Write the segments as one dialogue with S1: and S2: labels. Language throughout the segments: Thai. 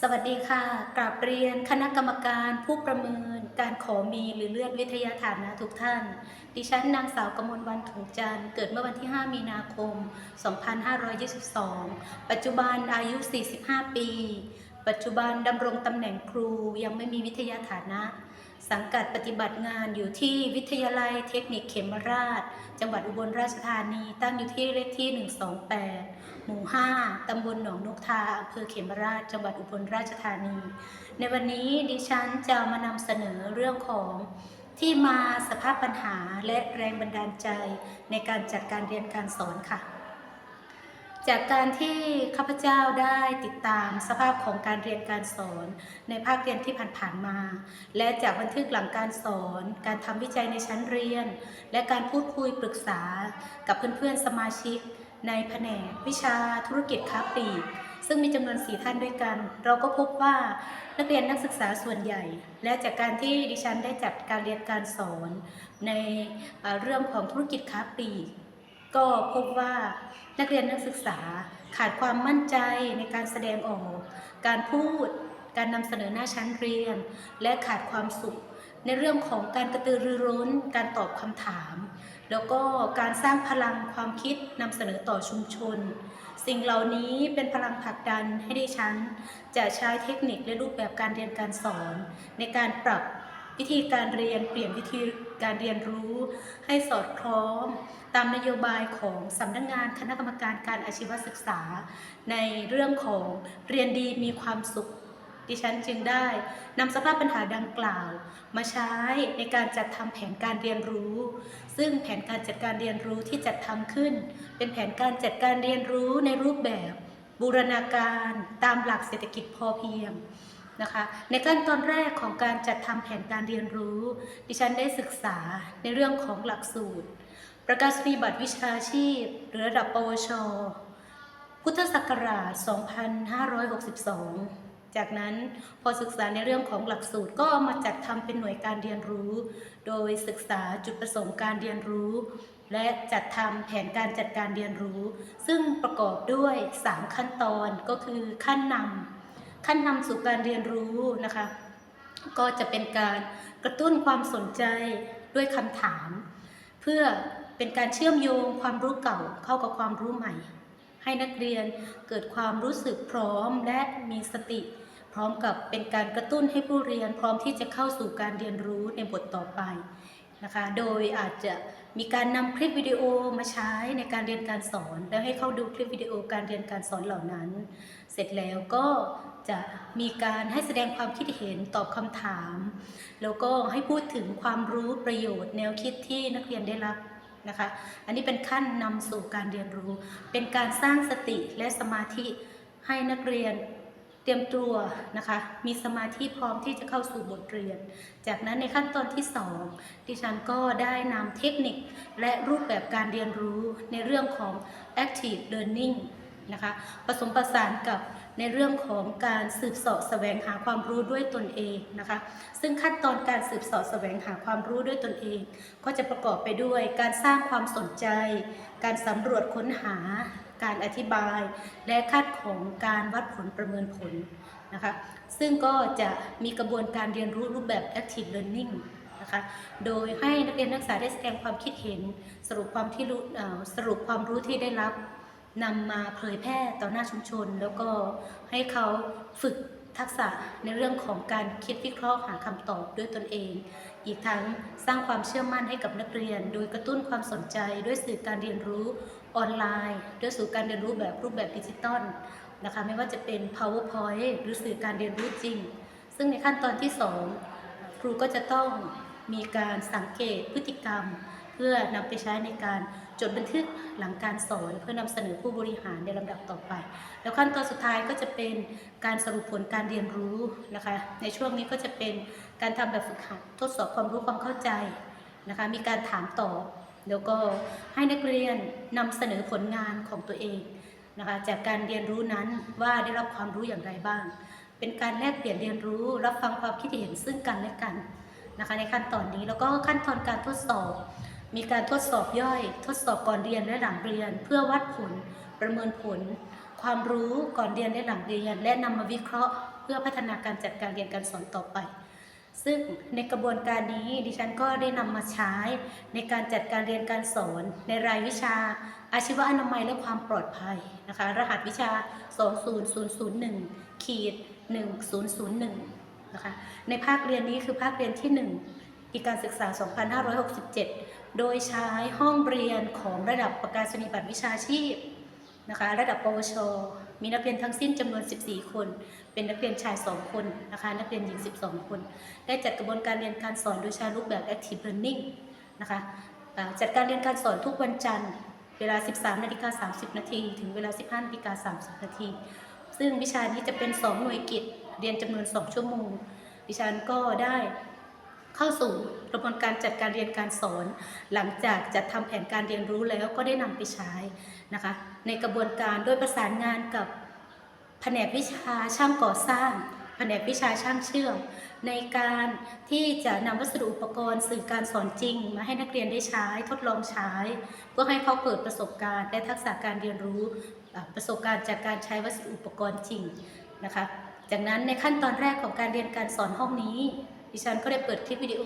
S1: สวัสดีค่ะกราบเรียนคณะกรรมการผู้ประเมิน การขอมีหรือเลื่อนวิทยาฐานะทุกท่าน ดิฉันนางสาวกมลวันถุงจันทร์เกิดเมื่อวันที่ 5 มีนาคม 2522 ปัจจุบันอายุ 45 ปี ปัจจุบันดำรงตำแหน่งครูยังไม่มีวิทยาฐานะ สังกัดปฏิบัติงานอยู่ที่วิทยาลัยเทคนิคเขมราช จังหวัดอุบลราชธานี ตั้งอยู่ที่เลขที่ 128 หมู่ 5 ตำบลหนองนกทาอำเภอเขมราช จังหวัดอุบลราชธานี ในวันนี้ดิฉันจะมานำเสนอเรื่องของที่มาสภาพปัญหาและแรงบันดาลใจในการจัดการเรียนการสอนค่ะ จากการที่ข้าพเจ้าได้ติดตามสภาพของการเรียนการสอนในภาคเรียนที่ผ่านๆมา และจากบันทึกหลังการสอน การทำวิจัยในชั้นเรียน และการพูดคุยปรึกษากับเพื่อนๆสมาชิก ในแผนกวิชาธุรกิจค้าปลีกซึ่งมีจำนวนสี่ท่านด้วยกัน เราก็พบว่านักเรียนนักศึกษาส่วนใหญ่ และจากการที่ดิฉันได้จัดการเรียนการสอน ในเรื่องของธุรกิจค้าปลีก ก็พบว่านักเรียนนักศึกษาขาดความมั่นใจในการแสดงออก การพูด การนำเสนอหน้าชั้นเรียน และขาดความสุข ในเรื่องของการกระตือรือร้น การตอบคำถาม แล้วก็การสร้างพลังความคิดนำเสนอต่อชุมชน สิ่งเหล่านี้เป็นพลังผลักดันให้ดิฉัน จะใช้เทคนิคและรูปแบบการเรียนการสอน ในการปรับวิธีการเรียนเปลี่ยนวิธี การเรียนรู้ให้สอดคล้อง ตามนโยบายของสำนักงานคณะกรรมการการอาชีวศึกษา ในเรื่องของเรียนดีมีความสุขดิฉันจึงได้นำสภาพปัญหาดังกล่าว มาใช้ในการจัดทำแผนการเรียนรู้ ซึ่งแผนการจัดการเรียนรู้ที่จัดทำขึ้น เป็นแผนการจัดการเรียนรู้ในรูปแบบ บูรณาการตามหลักเศรษฐกิจพอเพียง นะคะในขั้นตอนแรกของการจัดทำแผนการเรียนรู้ ดิฉันได้ศึกษาในเรื่องของหลักสูตร ประกาศนียบัตรวิชาชีพ หรือระดับปวช พุทธศักราช 2562 จากนั้นพอศึกษาในเรื่องของหลักสูตรก็มาจัดทำเป็นหน่วยการเรียนรู้ โดยศึกษาจุดประสงค์การเรียนรู้ และจัดทำแผนการจัดการเรียนรู้ ซึ่งประกอบด้วย 3 ขั้นตอนก็คือขั้นนำ ขั้นนำสู่การเรียนรู้นะคะ ก็จะเป็นการกระตุ้นความสนใจด้วยคำถาม เพื่อเป็นการเชื่อมโยงความรู้เก่าเข้ากับความรู้ใหม่ ให้นักเรียนเกิดความรู้สึกพร้อมและมีสติ พร้อมกับเป็นการกระตุ้นให้ผู้เรียนพร้อมที่จะเข้าสู่การเรียนรู้ในบทต่อไป นะคะ โดยอาจจะมีการนำคลิปวิดีโอมาใช้ในการเรียนการสอน แล้วให้เข้าดูคลิปวิดีโอการเรียนการสอนเหล่านั้น เสร็จแล้วก็จะมีการให้แสดงความคิดเห็นตอบคำถาม แล้วก็ให้พูดถึงความรู้ประโยชน์ แนวคิดที่นักเรียนได้รับนะคะ อันนี้เป็นขั้นนำสู่การเรียนรู้ เป็นการสร้างสติและสมาธิให้นักเรียน เตรียมตัวนะคะ มีสมาธิพร้อมที่จะเข้าสู่บทเรียน จากนั้นในขั้นตอนที่ 2 ดิฉันก็ได้นำเทคนิคและรูปแบบการเรียนรู้ในเรื่องของ active learning นะคะผสมผสานกับในเรื่องของการสืบเสาะแสวงหาความรู้ด้วยตนเองนะคะ ซึ่งขั้นตอนการสืบเสาะแสวงหาความรู้ด้วยตนเอง ก็จะประกอบไปด้วยการสร้างความสนใจ การสำรวจค้นหา การอธิบาย และคาดของการวัดผลประเมินผลนะคะ ซึ่งก็จะมีกระบวนการเรียนรู้รูปแบบ active learning นะคะ โดยให้นักเรียนนักศึกษาได้แสดงความคิดเห็น สรุปความที่รู้สรุปความรู้ที่ได้รับนำมาเผยแพร่ต่อหน้าชุมชน แล้วก็ให้เขาฝึกทักษะในเรื่องของการคิดวิเคราะห์หาคำตอบด้วยตนเอง อีกทั้งสร้างความเชื่อมั่นให้กับนักเรียน โดยกระตุ้นความสนใจด้วยสื่อการเรียนรู้ ออนไลน์ด้วยสื่การเรียนรู้แบบรูปแบบดิจิตอลนะคะไม่ว่าจะเป็น powerpoint หรือสื่อการเรียนรู้จริง ซึ่งในขั้นตอนที่ 2 ครูก็จะต้องมีการสังเกตพฤติกรรม เพื่อนำไปใช้ในการจดบันทึกหลังการสอน เพื่อนำเสนอผู้บริหารในลำดับต่อไป แล้วขั้นตอนสุดท้ายก็จะเป็นการสรุปผลการเรียนรู้นะคะในช่วงนี้ก็จะเป็นการทำแบบฝึกหัดทดสอบความรู้ความเข้าใจนะคะมีการถามตอบ แล้วก็ให้นักเรียนนำเสนอผลงานของตัวเองนะคะจากการเรียนรู้นั้นว่าได้รับความรู้อย่างไรบ้าง เป็นการแลกเปลี่ยนเรียนรู้ รับฟังความคิดเห็นซึ่งกันและกันนะคะในขั้นตอนนี้แล้วก็ขั้นตอนการทดสอบ มีการทดสอบย่อย ทดสอบก่อนเรียนและหลังเรียน เพื่อวัดผลประเมินผล ความรู้ก่อนเรียนและหลังเรียน และนำมาวิเคราะห์ เพื่อพัฒนาการจัดการเรียนการสอนต่อไป ซึ่งในกระบวนการนี้ดิฉันก็ได้นำมาใช้ในการจัดการเรียนการสอนในรายวิชา อาชีวอนามัยและความปลอดภัยนะคะ รหัสวิชา 20001ขีด1001นะคะ ในภาคเรียนนี้คือภาคเรียนที่ 1 ปีการศึกษา 2567 โดยใช้ห้องเรียนของระดับประกาศนียบัตรวิชาชีพ นะคะระดับปวช มีนักเรียนทั้งสิ้นจำนวน 14 คน เป็นนักเรียนชาย 2 คนนะคะนักเรียนหญิง 12 คน ได้จัดกระบวนการเรียนการสอนโดยใช้รูปแบบ active learning นะคะจัดการเรียนการสอนทุกวันจันทร์ เวลา 13นาฬิกา30 นาที ถึงเวลา 15นาฬิกา30 นาที ซึ่งวิชานี้จะเป็น 2 หน่วยกิจ เรียนจำนวน 2 ชั่วโมง ดิฉันก็ได้ เข้าสู่กระบวนการจัดการเรียนการสอน หลังจากจัดทำแผนการเรียนรู้แล้วก็ได้นำไปใช้นะคะ ในกระบวนการโดยประสานงานกับแผนกวิชาช่างก่อสร้าง แผนกวิชาช่างเชื่อม ในการที่จะนำวัสดุอุปกรณ์สื่อการสอนจริง มาให้นักเรียนได้ใช้ทดลองใช้ เพื่อให้เขาเกิดประสบการณ์และทักษะการเรียนรู้ประสบการณ์จากการใช้วัสดุอุปกรณ์จริงนะคะ จากนั้นในขั้นตอนแรกของการเรียนการสอนห้องนี้ ดิฉันก็ได้เปิดคลิปวิดีโอ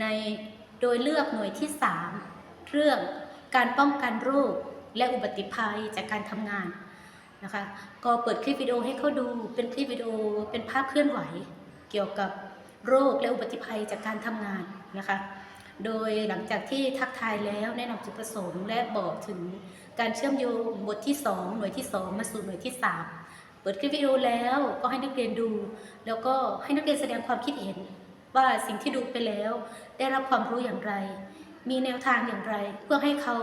S1: ในโดยเลือกหน่วยที่ 3 เรื่องการป้องกันโรคและอุบัติภัยจากการทำงานนะคะก็เปิดคลิปวิดีโอให้เขาดูเป็นคลิปวิดีโอเป็นภาพเคลื่อนไหว เกี่ยวกับโรคและอุบัติภัยจากการทำงานนะคะ โดยหลังจากที่ทักทายแล้วแนะนำจุดประสงค์และบอกถึงการเชื่อมโยงบทที่ 2 หน่วยที่ 2 มาสู่หน่วยที่ 3 เปิดคลิปวิดีโอแล้วก็ให้นักเรียนดู แล้วก็ให้นักเรียนแสดงความคิดเห็น ว่าสิ่งที่ดูไปแล้ว ได้รับความรู้อย่างไร มีแนวทางอย่างไร เพื่อให้เขา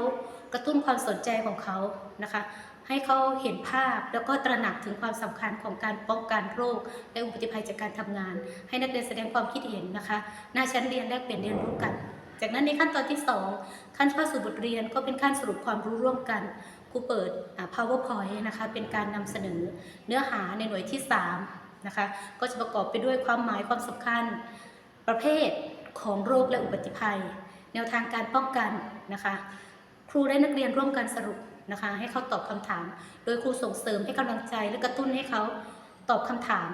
S1: กระตุ้นความสนใจของเขานะคะ ให้เขาเห็นภาพแล้วก็ตระหนักถึงความสำคัญของการป้องกันโรค และอุบัติภัยจากการทำงาน ให้นักเรียนแสดงความคิดเห็นนะคะหน้าชั้นเรียนแลกเปลี่ยนเรียนรู้กัน จากนั้นในขั้นตอนที่ 2 ขั้นเข้าสู่บทเรียนก็เป็นขั้นสรุปความรู้ร่วมกันครูเปิด powerpoint นะคะเป็นการนำเสนอเนื้อหาในหน่วยที่ 3 นะคะ ก็จะประกอบไปด้วยความหมายความสำคัญ ประเภทของโรคและอุบัติภัย แนวทางการป้องกันนะคะ ครูและนักเรียนร่วมกันสรุปนะคะ ให้เขาตอบคำถาม โดยครูส่งเสริมให้กำลังใจและกระตุ้นให้เขาตอบคำถาม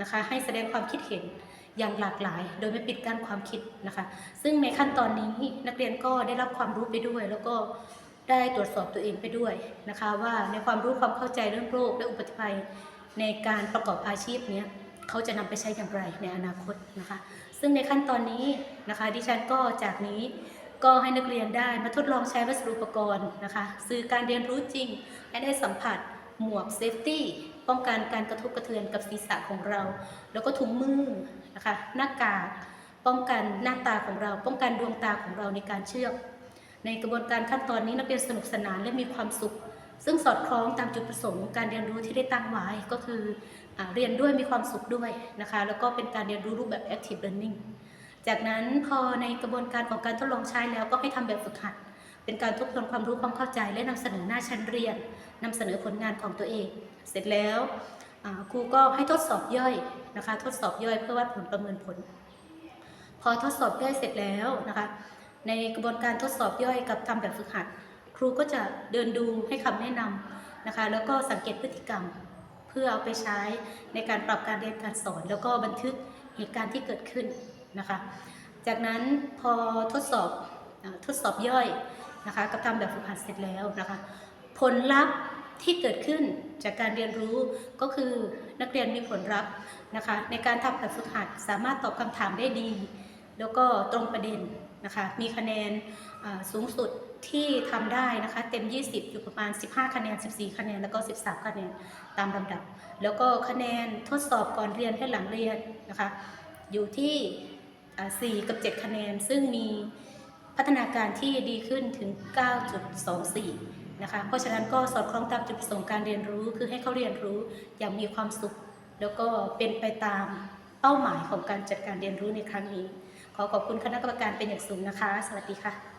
S1: นะคะ ให้แสดงความคิดเห็นอย่างหลากหลาย โดยไม่ปิดกั้นความคิดนะคะ ซึ่งในขั้นตอนนี้นักเรียนก็ได้รับความรู้ไปด้วย แล้วก็ได้ตรวจสอบตัวเองไปด้วยนะคะ ว่าในความรู้ความเข้าใจเรื่องโรคและอุบัติภัยในการประกอบอาชีพเนี้ย เขาจะนำไปใช้อย่างไรในอนาคตนะคะ ซึ่งในขั้นตอนนี้นะคะดิฉันก็จากนี้ก็ให้นักเรียนได้มาทดลองใช้วัสดุอุปกรณ์นะคะสื่อการเรียนรู้จริงให้ได้สัมผัสหมวกเซฟตี้ป้องกันการกระทบกระเทือนกับศีรษะของเรา แล้วก็ถุงมือนะคะหน้ากากป้องกันหน้าตาของเรา ป้องกันดวงตาของเราในการเชื่อมในกระบวนการขั้นตอนนี้นักเรียนสนุกสนานและมีความสุข ซึ่งสอดคล้องตามจุดประสงค์การเรียนรู้ที่ได้ตั้งไว้ก็คืออเรียนด้วยมีความสุขด้วยนะคะแล้วก็เป็นการเรียนรู้รูปแบบ active learning จากนั้นพอในกระบวนการของการทดลองใช้แล้วก็ให้ทำแบบฝึกหัด เป็นการทบทวนความรู้ความเข้าใจและนำเสนอหน้าชั้นเรียนนำเสนอผลงานของตัวเอง เสร็จแล้วครูก็ให้ทดสอบย่อยนะคะ ทดสอบย่อยเพื่อวัดผลประเมินผล พอทดสอบย่อยเสร็จแล้วนะคะ ในกระบวนการทดสอบย่อยกับทำแบบฝึกหัด ครูก็จะเดินดูให้คำแนะนำนะคะ แล้วก็สังเกตพฤติกรรม เพื่อเอาไปใช้ในการปรับการเรียนการสอน แล้วก็บันทึกเหตุการณ์ที่เกิดขึ้นนะคะ จากนั้นพอทดสอบทดสอบย่อยนะคะกับทำแบบฝึกหัดเสร็จแล้วนะคะ ผลลัพธ์ที่เกิดขึ้นจากการเรียนรู้ก็คือนักเรียนมีผลลัพธ์นะคะ ในการทำแบบฝึกหัดสามารถตอบคำถามได้ดี แล้วก็ตรงประเด็นนะคะ มีคะแนนสูงสุด ที่ทำได้นะคะเต็ม 20 อยู่ประมาณ 15 คะแนน 14 คะแนน แล้วก็ 13 คะแนนตามลำดับ แล้วก็คะแนนทดสอบก่อนเรียนและหลังเรียนนะคะอยู่ที่ 4 กับ 7 คะแนน ซึ่งมีพัฒนาการที่ดีขึ้นถึง 9.24 นะคะ เพราะฉะนั้นก็สอดคล้องตามจุดประสงค์การเรียนรู้ คือให้เขาเรียนรู้อย่างมีความสุข แล้วก็เป็นไปตามเป้าหมายของการจัดการเรียนรู้ในครั้งนี้ ขอขอบคุณคณะกรรมการเป็นอย่างสูงนะคะ สวัสดีค่ะ